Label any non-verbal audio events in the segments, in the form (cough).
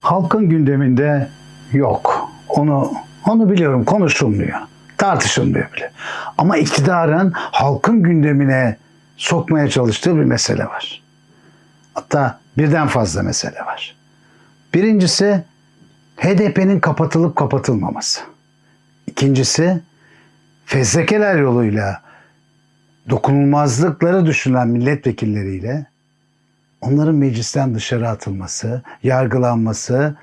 Halkın gündeminde yok. Onu onu biliyorum konuşulmuyor. Tartışılmıyor bile. Ama iktidarın halkın gündemine sokmaya çalıştığı bir mesele var. Hatta birden fazla mesele var. Birincisi HDP'nin kapatılıp kapatılmaması. İkincisi fezlekeler yoluyla dokunulmazlıkları düşünülen milletvekilleriyle onların meclisten dışarı atılması, yargılanması,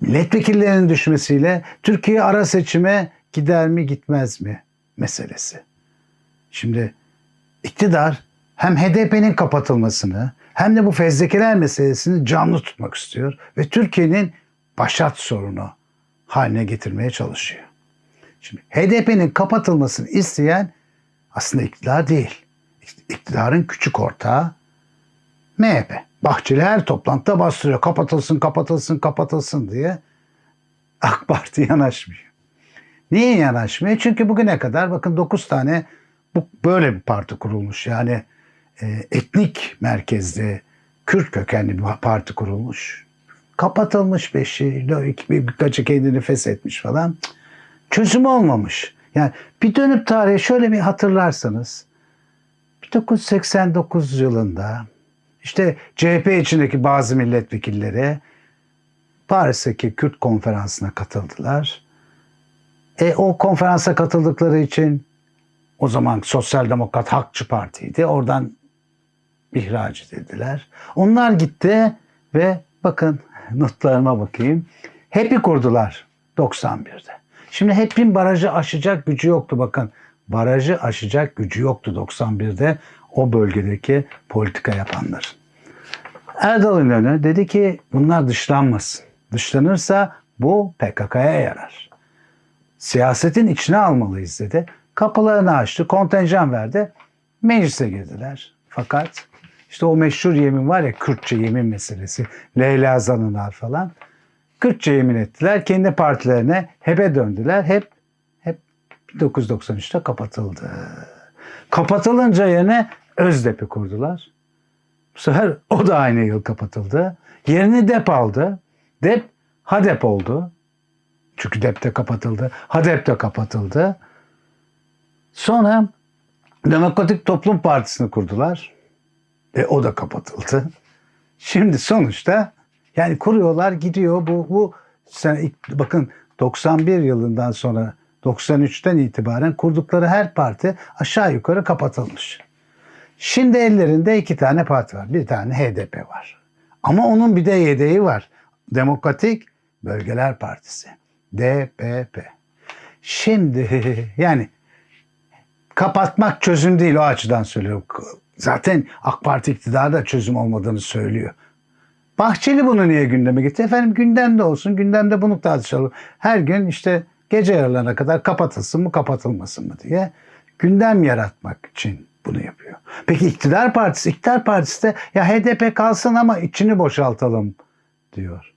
milletvekillerinin düşmesiyle Türkiye ara seçime gider mi gitmez mi meselesi. Şimdi iktidar hem HDP'nin kapatılmasını hem de bu fezlekeler meselesini canlı tutmak istiyor ve Türkiye'nin başat sorunu haline getirmeye çalışıyor. Şimdi HDP'nin kapatılmasını isteyen aslında iktidar değil. İktidarın küçük ortağı MHP. Bahçeli her toplantıda bastırıyor. Kapatılsın, kapatılsın, kapatılsın diye. AK Parti yanaşmıyor. Niye yanaşmıyor? Çünkü bugüne kadar bakın 9 tane bu böyle bir parti kurulmuş. Yani e, etnik merkezli Kürt kökenli bir parti kurulmuş. Kapatılmış beşi, birkaçı kendini feshetmiş falan. Çözüm olmamış. Yani bir dönüp tarihe şöyle bir hatırlarsanız 1989 yılında işte CHP içindeki bazı milletvekilleri Paris'teki Kürt konferansına katıldılar. E, o konferansa katıldıkları için o zaman Sosyal Demokrat Hakçı Parti'ydi. Oradan ihraç edildiler. Onlar gitti ve bakın (laughs) notlarıma bakayım. HEP'i kurdular 91'de. Şimdi HEP'in barajı aşacak gücü yoktu bakın. Barajı aşacak gücü yoktu 91'de o bölgedeki politika yapanlar. Erdal İnönü dedi ki bunlar dışlanmasın. Dışlanırsa bu PKK'ya yarar. Siyasetin içine almalıyız dedi. Kapılarını açtı, kontenjan verdi. Meclise girdiler. Fakat işte o meşhur yemin var ya Kürtçe yemin meselesi. Leyla Zanınar falan. Kürtçe yemin ettiler. Kendi partilerine HEP'e döndüler. HEP, HEP 1993'te kapatıldı. Kapatılınca yerine Özdep'i kurdular. Bu sefer o da aynı yıl kapatıldı. Yerini DEP aldı. DEP HADEP oldu. Çünkü DEP de kapatıldı. HADEP de kapatıldı. Sonra Demokratik Toplum Partisi'ni kurdular. Ve o da kapatıldı. Şimdi sonuçta yani kuruyorlar gidiyor bu bu sen bakın 91 yılından sonra 93'ten itibaren kurdukları her parti aşağı yukarı kapatılmış. Şimdi ellerinde iki tane parti var. Bir tane HDP var. Ama onun bir de yedeği var. Demokratik Bölgeler Partisi. DPP. Şimdi (laughs) yani kapatmak çözüm değil o açıdan söylüyorum. Zaten AK Parti iktidarı da çözüm olmadığını söylüyor. Bahçeli bunu niye gündeme getirdi? Efendim gündemde olsun, gündemde bunu tartışalım. Her gün işte gece yarılarına kadar kapatılsın mı kapatılmasın mı diye gündem yaratmak için bunu yapıyor. Peki iktidar partisi, iktidar partisi de ya HDP kalsın ama içini boşaltalım diyor.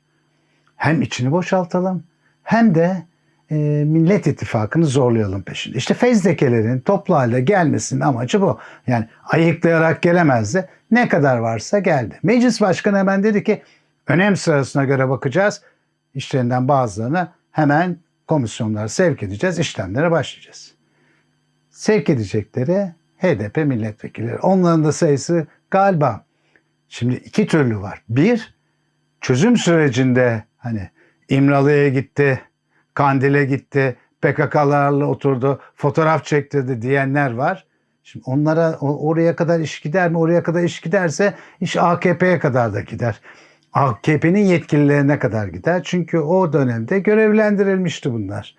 Hem içini boşaltalım hem de e, Millet İttifakı'nı zorlayalım peşinde. İşte fezlekelerin toplu halde gelmesinin amacı bu. Yani ayıklayarak gelemezdi. Ne kadar varsa geldi. Meclis Başkanı hemen dedi ki önem sırasına göre bakacağız. İşlerinden bazılarını hemen komisyonlara sevk edeceğiz. işlemlere başlayacağız. Sevk edecekleri HDP milletvekilleri. Onların da sayısı galiba şimdi iki türlü var. Bir, çözüm sürecinde hani İmralı'ya gitti, Kandil'e gitti, PKK'larla oturdu, fotoğraf çektirdi diyenler var. Şimdi onlara oraya kadar iş gider mi? Oraya kadar iş giderse iş AKP'ye kadar da gider. AKP'nin yetkililerine kadar gider. Çünkü o dönemde görevlendirilmişti bunlar.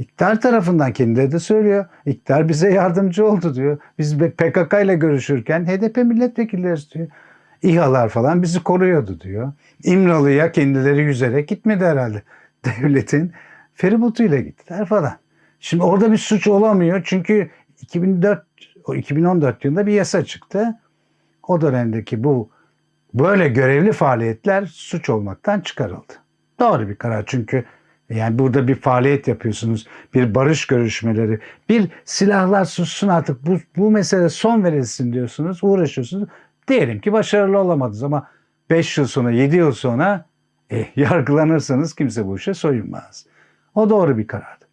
İktidar tarafından kendileri de söylüyor. İktidar bize yardımcı oldu diyor. Biz PKK ile görüşürken HDP milletvekilleri diyor. İHA'lar falan bizi koruyordu diyor. İmralı'ya kendileri yüzerek gitmedi herhalde. (laughs) Devletin feribotuyla gittiler falan. Şimdi orada bir suç olamıyor çünkü 2004 o 2014 yılında bir yasa çıktı. O dönemdeki bu böyle görevli faaliyetler suç olmaktan çıkarıldı. Doğru bir karar çünkü yani burada bir faaliyet yapıyorsunuz. Bir barış görüşmeleri, bir silahlar sussun artık bu, bu mesele son verilsin diyorsunuz. Uğraşıyorsunuz. Diyelim ki başarılı olamadınız ama 5 yıl sonra 7 yıl sonra E, (laughs) yargılanırsanız kimse bu işe soyunmaz. O doğru bir karardı.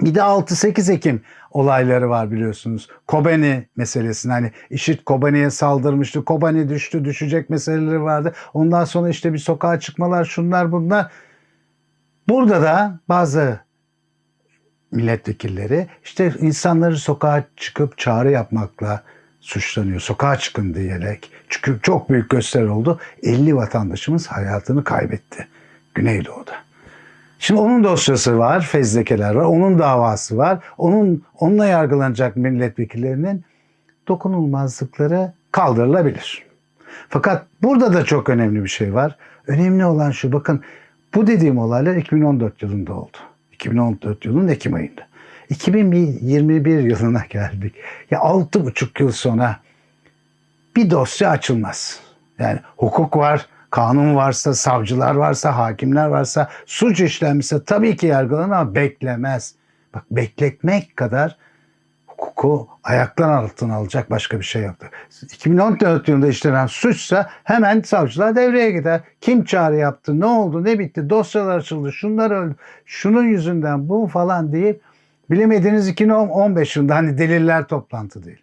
Bir de 6-8 Ekim olayları var biliyorsunuz. Kobani meselesini hani IŞİD Kobani'ye saldırmıştı. Kobani düştü düşecek meseleleri vardı. Ondan sonra işte bir sokağa çıkmalar şunlar bunlar. Burada da bazı milletvekilleri işte insanları sokağa çıkıp çağrı yapmakla suçlanıyor. Sokağa çıkın diyerek. Çünkü çok büyük gösteri oldu. 50 vatandaşımız hayatını kaybetti Güneydoğu'da. Şimdi onun dosyası var, fezlekeler var, onun davası var. Onun onunla yargılanacak milletvekillerinin dokunulmazlıkları kaldırılabilir. Fakat burada da çok önemli bir şey var. Önemli olan şu bakın bu dediğim olaylar 2014 yılında oldu. 2014 yılının Ekim ayında. 2021 yılına geldik. Ya altı buçuk yıl sonra bir dosya açılmaz. Yani hukuk var, kanun varsa, savcılar varsa, hakimler varsa, suç işlenmişse tabii ki yargılanır ama beklemez. Bak bekletmek kadar hukuku ayaklar altına alacak başka bir şey yoktur. 2014 yılında işlenen suçsa hemen savcılar devreye gider. Kim çağrı yaptı, ne oldu, ne bitti, dosyalar açıldı, şunlar öldü, şunun yüzünden bu falan deyip bilemediğiniz 2015 yılında hani deliller toplantı değil.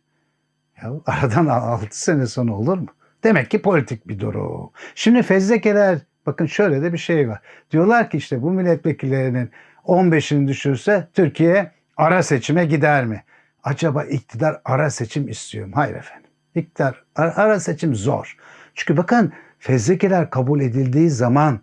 Ya aradan 6 sene sonra olur mu? Demek ki politik bir durum. Şimdi fezlekeler bakın şöyle de bir şey var. Diyorlar ki işte bu milletvekillerinin 15'ini düşürse Türkiye ara seçime gider mi? Acaba iktidar ara seçim istiyor mu? Hayır efendim. İktidar ara, ara seçim zor. Çünkü bakın fezlekeler kabul edildiği zaman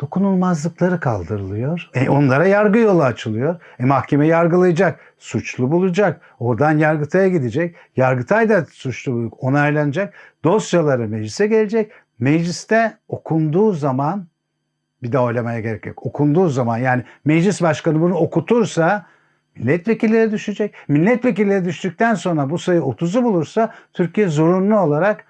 dokunulmazlıkları kaldırılıyor. E onlara yargı yolu açılıyor. E mahkeme yargılayacak, suçlu bulacak. Oradan Yargıtay'a gidecek. Yargıtay da suçlu bulup onaylanacak. Dosyaları meclise gelecek. Mecliste okunduğu zaman bir daha oylamaya gerek yok. Okunduğu zaman yani meclis başkanı bunu okutursa milletvekilleri düşecek. Milletvekilleri düştükten sonra bu sayı 30'u bulursa Türkiye zorunlu olarak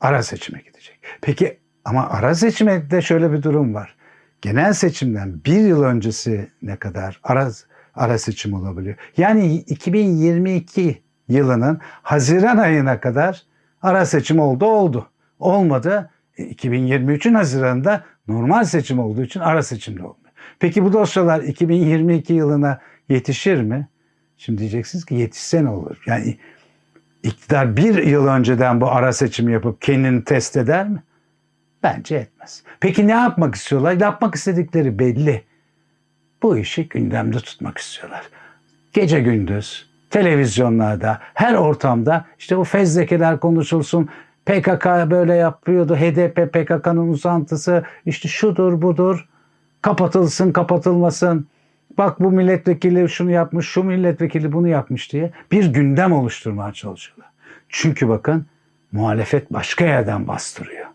ara seçime gidecek. Peki ama ara seçimde şöyle bir durum var. Genel seçimden bir yıl öncesi ne kadar ara, ara seçim olabiliyor. Yani 2022 yılının Haziran ayına kadar ara seçim oldu oldu. Olmadı. E, 2023'ün Haziran'da normal seçim olduğu için ara seçim de olmuyor. Peki bu dosyalar 2022 yılına yetişir mi? Şimdi diyeceksiniz ki yetişse ne olur? Yani iktidar bir yıl önceden bu ara seçimi yapıp kendini test eder mi? Bence etmez. Peki ne yapmak istiyorlar? Yapmak istedikleri belli. Bu işi gündemde tutmak istiyorlar. Gece gündüz, televizyonlarda, her ortamda işte bu fezlekeler konuşulsun. PKK böyle yapıyordu. HDP PKK'nın uzantısı. işte şudur budur. Kapatılsın kapatılmasın. Bak bu milletvekili şunu yapmış, şu milletvekili bunu yapmış diye bir gündem oluşturmaya çalışıyorlar. Çünkü bakın muhalefet başka yerden bastırıyor.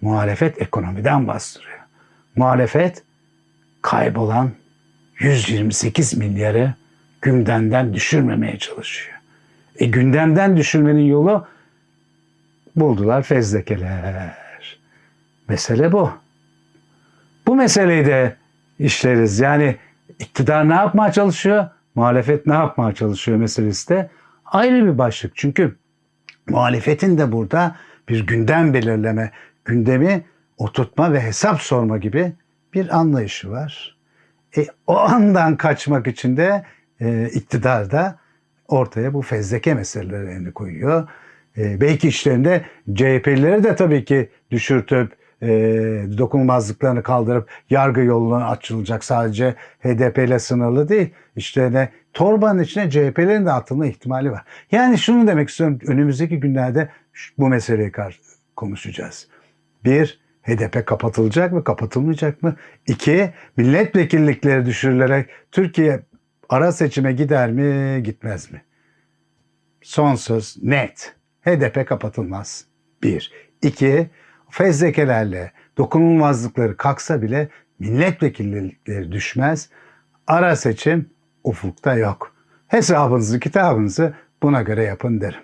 Muhalefet ekonomiden bastırıyor. Muhalefet kaybolan 128 milyarı gündemden düşürmemeye çalışıyor. E gündemden düşürmenin yolu buldular fezlekeler. Mesele bu. Bu meseleyi de işleriz. Yani iktidar ne yapmaya çalışıyor? Muhalefet ne yapmaya çalışıyor meselesi de ayrı bir başlık. Çünkü muhalefetin de burada bir gündem belirleme, gündemi oturtma ve hesap sorma gibi bir anlayışı var. E, o andan kaçmak için de e, iktidar da ortaya bu fezleke meselelerini koyuyor. E, belki işlerinde CHP'lileri de tabii ki düşürtüp e, dokunulmazlıklarını kaldırıp yargı yoluna açılacak. Sadece HDP ile sınırlı değil. İşte ne torbanın içine CHP'lerin de atılma ihtimali var. Yani şunu demek istiyorum. Önümüzdeki günlerde bu meseleyi konuşacağız. Bir, HDP kapatılacak mı, kapatılmayacak mı? İki, milletvekillikleri düşürülerek Türkiye ara seçime gider mi, gitmez mi? Son söz net. HDP kapatılmaz. Bir. İki, fezlekelerle dokunulmazlıkları kalksa bile milletvekillikleri düşmez. Ara seçim ufukta yok. Hesabınızı, kitabınızı buna göre yapın derim.